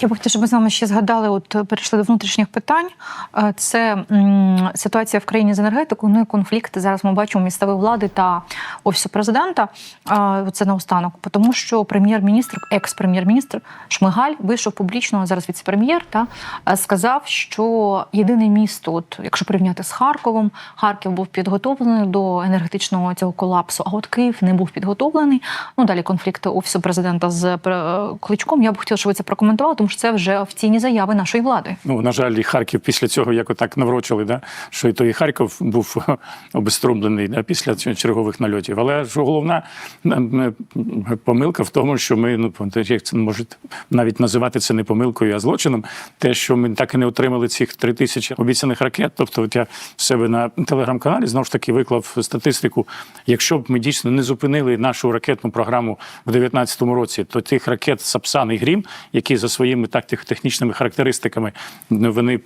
Я би хотіла, щоб ми з вами ще згадали, от е, перейшли до внутрішніх питань. Е, Це м, ситуація в країні з енергетикою. Ну і конфлікт зараз ми бачимо місцевої влади та офісу президента. Е, Це наостанок, тому що прем'єр-міністр, екс-прем'єр-міністр Шмигаль вийшов публічно зараз віце-прем'єр та сказав, що єдине місто, от якщо порівняти з Харковом, Харків був підготовлений до енергетичного цього колапсу, а от Київ не був підготовлений. Ну далі конфлікт офісу президента з Кличком. Я б хотіла, щоб ви це прокоментували, тому що це вже офіційні заяви нашої влади. Ну, на жаль, і Харків після цього як отак наврочили, да? що і той Харків був обеструмлений да, після чергових нальотів. Але ж головна помилка в тому, що ми, ну, як це може навіть називати це не помилкою, а злочином, те, що ми так і не отримали цих три тисячі обіцяних ракет. Тобто, от я в себе на телеграм-каналі знову ж таки виклав статистику. Якщо б ми дійсно не зупинили нашу ракетну програму в 2019 році, то тих ракет Сапсан і Грім, які за своїми тактико-технічними характеристиками ну, вони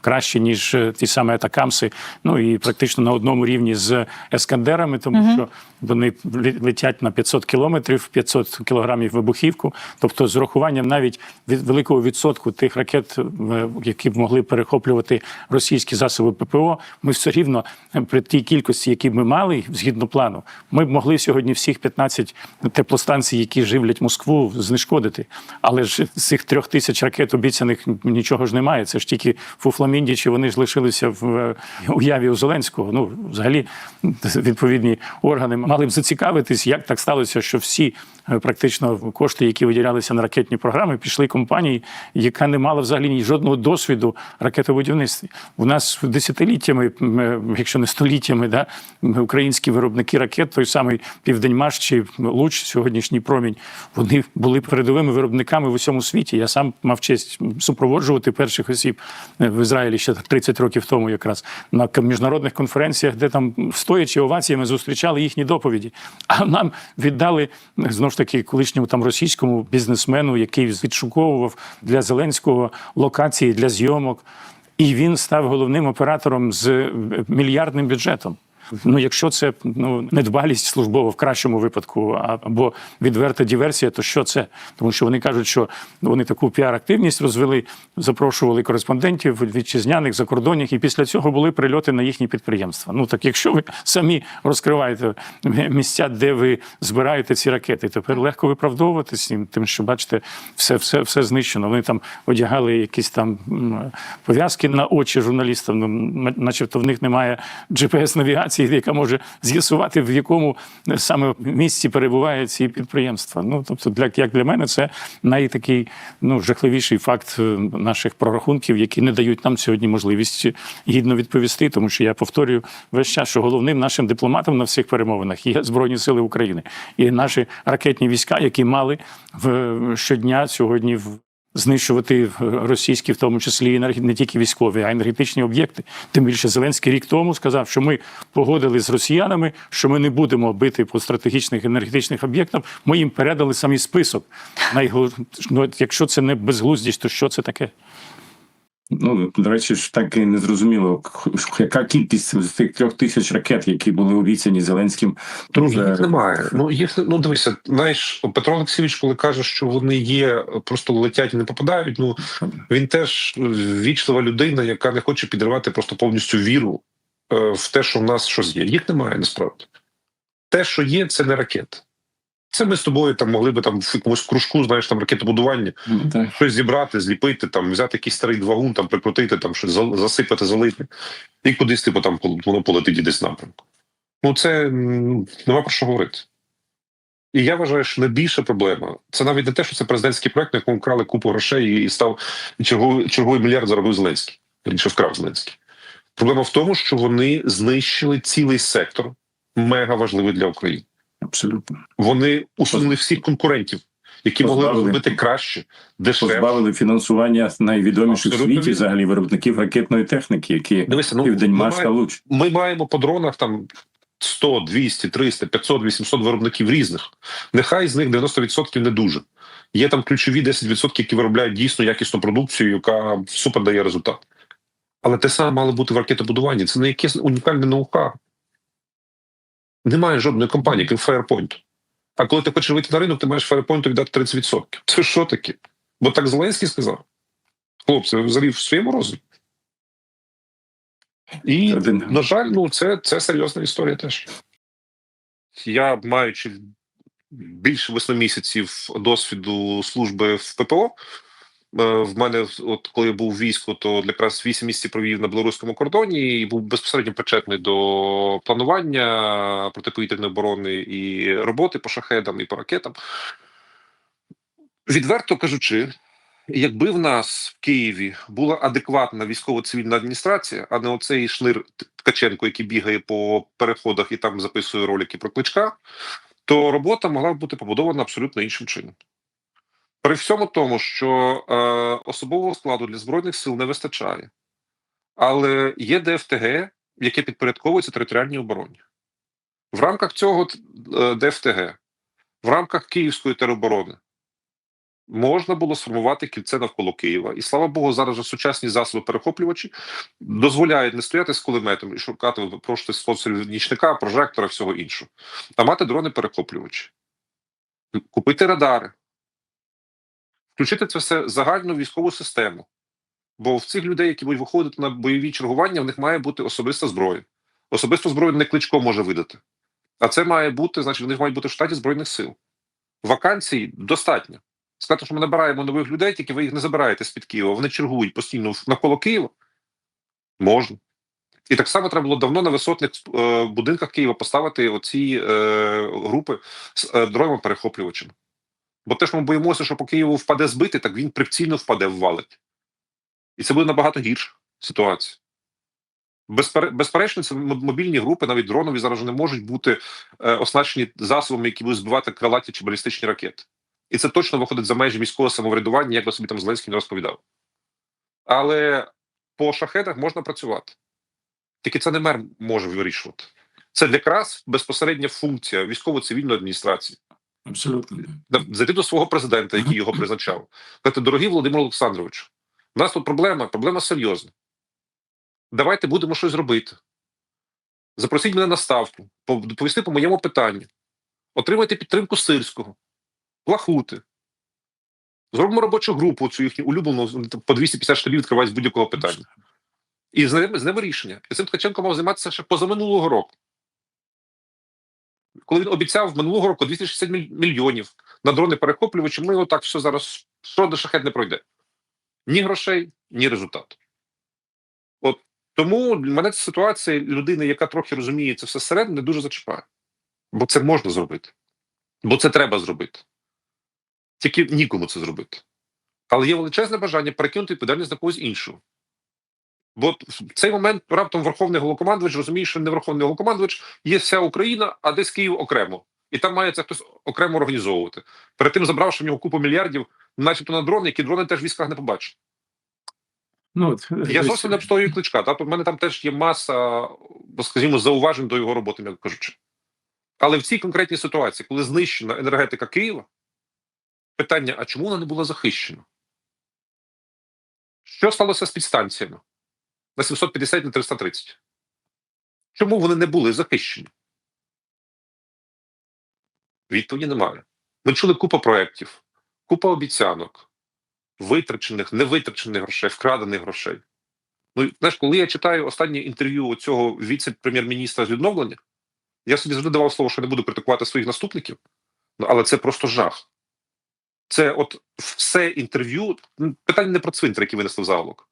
кращі, ніж е, ті самі атакамси, ну і практично на одному рівні з ескандерами, тому що вони летять на 500 кілометрів, 500 кілограмів вибухівку. Тобто, з урахуванням навіть від великого відсотку тих ракет, е, які б могли перехоплювати російські засоби ППО, ми все рівно е, при тій кількості, які б ми мали згідно плану, ми б могли сьогодні всіх 15 теплостанцій, які живлять Москву, знешкодити. Але ж з цих трьох тисяч ракет обіцяних нічого ж немає. Це ж тільки Фуфламінді, чи вони ж лишилися в е, уяві у Зеленського. Ну, взагалі, відповідні органи мали б зацікавитись, як так сталося, що всі е, практично кошти, які виділялися на ракетні програми, пішли компанії, яка не мала взагалі ні жодного досвіду ракетобудівництві. У нас десятиліттями, е, якщо не століттями, да, українські виробники ракет, той самий Південьмаш чи Луч, сьогоднішній промінь, вони були передовими виробниками в усьому світі. Я сам мав честь супроводжувати перших осіб е, в Ізраїлі ще 30 років тому, якраз на міжнародних конференціях, де там стоячи оваціями зустрічали їхні доповіді. А нам віддали знову ж таки колишньому там російському бізнесмену, який відшуковував для Зеленського локації для зйомок. І він став головним оператором з е, мільярдним бюджетом. Ну, якщо це ну недбалість службова в кращому випадку, або відверта диверсія, то що це? Тому що вони кажуть, що вони таку піар-активність розвели, запрошували кореспондентів вітчизняних закордонних, і після цього були прильоти на їхні підприємства. Ну так якщо ви самі розкриваєте місця, де ви збираєте ці ракети, тепер легко виправдовуватись тим, що бачите, все, все, все знищено. Вони там одягали якісь там пов'язки на очі журналістам, ну, начебто в них немає GPS-навігації, яка може з'ясувати, в якому саме місці перебувають ці підприємства. Ну тобто, для як для мене, це найтакий ну жахливіший факт е, наших прорахунків, які не дають нам сьогодні можливість гідно відповісти. Тому що я повторюю весь час, що головним нашим дипломатом на всіх перемовинах є Збройні Сили України і наші ракетні війська, які мали в щодня сьогодні в. Знищувати російські, в тому числі і не тільки військові, а й енергетичні об'єкти. Тим більше Зеленський рік тому сказав, що ми погодили з росіянами, що ми не будемо бити по стратегічних енергетичних об'єктах. Ми їм передали самі список. Ну, якщо це не безглуздість, то що це таке? Ну, до речі, ж так і не зрозуміло, яка кількість з тих трьох тисяч ракет, які були обіцяні Зеленським. Вже- їх немає. Ну їх ну дивися, знаєш, Петро Олексійович, коли каже, що вони є, просто летять і не попадають. Ну він теж вічлива людина, яка не хоче підривати просто повністю віру е, в те, що в нас щось є. Їх немає насправді. Те, що є, це не ракети. Це ми з тобою там могли би там в якомусь кружку, знаєш, там ракетобудування, Ну, так. щось зібрати, зліпити, там взяти якийсь старий двагун, там прикрутити, там щось засипати, залити, і кудись, типу, там воно полетить десь напрямку. Ну, це нема про що говорити. І я вважаю, що найбільша проблема це навіть не те, що це президентський проект, на якому вкрали купу грошей і став черговий, черговий мільярд заробив Зеленський. Більше вкрав Зеленський. Проблема в тому, що вони знищили цілий сектор, мега важливий для України. Абсолютно. Вони усунули всіх конкурентів, які могли робити краще, дешевше. Позбавили фінансування найвідоміших в світі взагалі виробників ракетної техніки, які Дивися, ну Південьмаш ми, та Луч. ми маємо по дронах там 100, 200, 300, 500, 800 виробників різних. Нехай з них 90% не дуже. Є там ключові 10%, які виробляють дійсно якісну продукцію, яка супер дає результат. Але те саме мало бути в ракетобудуванні. Це не якесь унікальне ноу-хау. Немає жодної компанії, крім Firepoint. А коли ти хочеш вийти на ринок, ти маєш Firepoint віддати 30%. Це що таке? Бо так Зеленський сказав. Хлопці, взагалі в своєму розумі. І, на жаль, ну це, це серйозна історія теж. Я, маючи більше восьми місяців досвіду служби в ППО, в мене, от коли я був в війську, то якраз 8 місяців провів на білоруському кордоні і був безпосередньо причетний до планування протиповітряної оборони і роботи по шахедам і по ракетам. Відверто кажучи, якби в нас в Києві була адекватна військово-цивільна адміністрація, а не оцей шнир Ткаченко, який бігає по переходах і там записує ролики про кличка, то робота могла б бути побудована абсолютно іншим чином. При всьому тому, що е, особового складу для збройних сил не вистачає, але є ДФТГ, яке підпорядковується територіальній обороні. В рамках цього е, ДФТГ, в рамках Київської тероборони, можна було сформувати кільце навколо Києва. І слава Богу, зараз вже сучасні засоби перехоплювачі дозволяють не стояти з кулеметом і шукати просто спонсорів нічника, прожектора, всього іншого, а мати дрони перехоплювачі, купити радари, включити це все в загальну військову систему. Бо в цих людей, які будуть виходити на бойові чергування, в них має бути особиста зброя. Особисту зброю не кличко може видати. А це має бути, значить, вони мають бути в штаті Збройних сил. Вакансій достатньо. Сказати, що ми набираємо нових людей, тільки ви їх не забираєте з-під Києва. Вони чергують постійно навколо Києва. Можна. І так само треба було давно на висотних е, будинках Києва поставити оці е, групи з е, дронами перехоплювачами. Бо те, що ми боїмося, що по Києву впаде збити, так він прицільно впаде ввалить. І це буде набагато гірша ситуація. Безперечно, це мобільні групи, навіть дронові зараз не можуть бути е, оснащені засобами, які будуть збивати крилаті чи балістичні ракети. І це точно виходить за межі міського самоврядування, як би собі там Зеленський не розповідав. Але по шахетах можна працювати. Тільки це не мер може вирішувати. Це якраз безпосередня функція військово-цивільної адміністрації. Абсолютно. До свого президента, який його призначав. Сказати, дорогий Володимир Олександрович, у нас тут проблема, проблема серйозна. Давайте будемо щось робити. Запросіть мене на ставку, доповісти по моєму питанню. Отримайте підтримку Сирського, Плахути. Зробимо робочу групу, цю їхню улюблену, по 250 штабів відкривають з будь-якого питання. І з ними, з ними рішення. І цим Ткаченко мав займатися ще позаминулого року. Коли він обіцяв минулого року 260 мільйонів на дрони перехоплювачі, ми отак все зараз жоден шахет не пройде. Ні грошей, ні результату. От тому мене ця ситуація людини, яка трохи розуміє це все зсередини, не дуже зачіпає. Бо це можна зробити. Бо це треба зробити. Тільки нікому це зробити. Але є величезне бажання перекинути відповідальність на когось іншого. Бо в цей момент раптом Верховний Голокомандувач розуміє, що не Верховний Голокомандувач, є вся Україна, а десь Київ окремо. І там має це хтось окремо організовувати. Перед тим забравши в нього купу мільярдів, начебто на дрони, які дрони теж в військах не побачать. Ну, Я зовсім не обстоюю кличка. Тобто в мене там теж є маса, скажімо, зауважень до його роботи, як кажучи. Але в цій конкретній ситуації, коли знищена енергетика Києва, питання: а чому вона не була захищена? Що сталося з підстанціями на 750 на 330? Чому вони не були захищені? Відповіді немає. Ми чули купу проєктів, купа обіцянок, витрачених, невитрачених грошей, вкрадених грошей. Ну, знаєш, коли я читаю останнє інтерв'ю цього віце-прем'єр-міністра з відновлення, я собі завжди давав слово, що не буду критикувати своїх наступників, ну, але це просто жах. Це от все інтерв'ю, ну, питання не про цвинтар, який винесли в заголовок,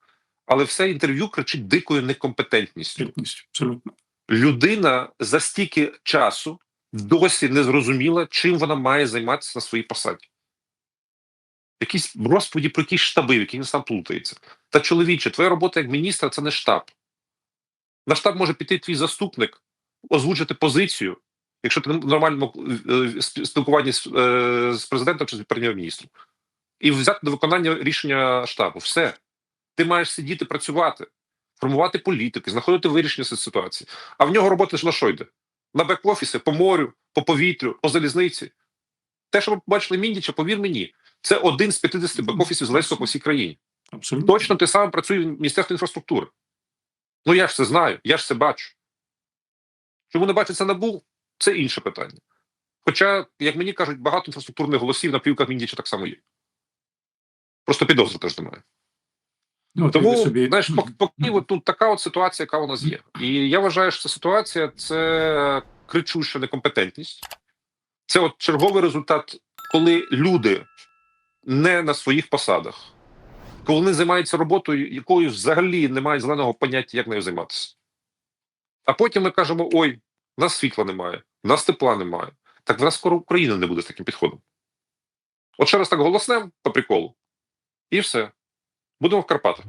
але все інтерв'ю кричить дикою некомпетентністю. Абсолютно. Людина за стільки часу досі не зрозуміла, чим вона має займатися на своїй посаді. Якісь розповіді про якісь штаби, в яких він сам плутається. Та чоловіче, твоя робота як міністра це не штаб. На штаб може піти твій заступник, озвучити позицію, якщо ти в нормальному е, спілкуванні з, е, з президентом чи з прем'єр-міністром, і взяти до виконання рішення штабу. Все. Ти маєш сидіти, працювати, формувати політики, знаходити вирішення цієї ситуації. А в нього робота ж на що йде? На бек-офіси, по морю, по повітрю, по залізниці. Те, що ми побачили Міндіча, повір мені, це один з 50 бек-офісів Зеленського по всій країні. Абсолютно. Точно те саме працює в Міністерстві інфраструктури. Ну я ж це знаю, я ж це бачу. Чому не бачить це набу? Це інше питання. Хоча, як мені кажуть, багато інфраструктурних голосів на плівках Міндіча так само є. Просто підозри теж немає. Ну, Тому, собі... знаєш, поки, от, ну, така от ситуація, яка у нас є. І я вважаю, що ця ситуація це кричуща некомпетентність. Це от черговий результат, коли люди не на своїх посадах, коли вони займаються роботою, якою взагалі немає зеленого поняття, як нею займатися. А потім ми кажемо: ой, в нас світла немає, в нас тепла немає. Так в нас скоро Україна не буде з таким підходом. От ще раз так голоснем по приколу, і все. Будемо в Карпатах.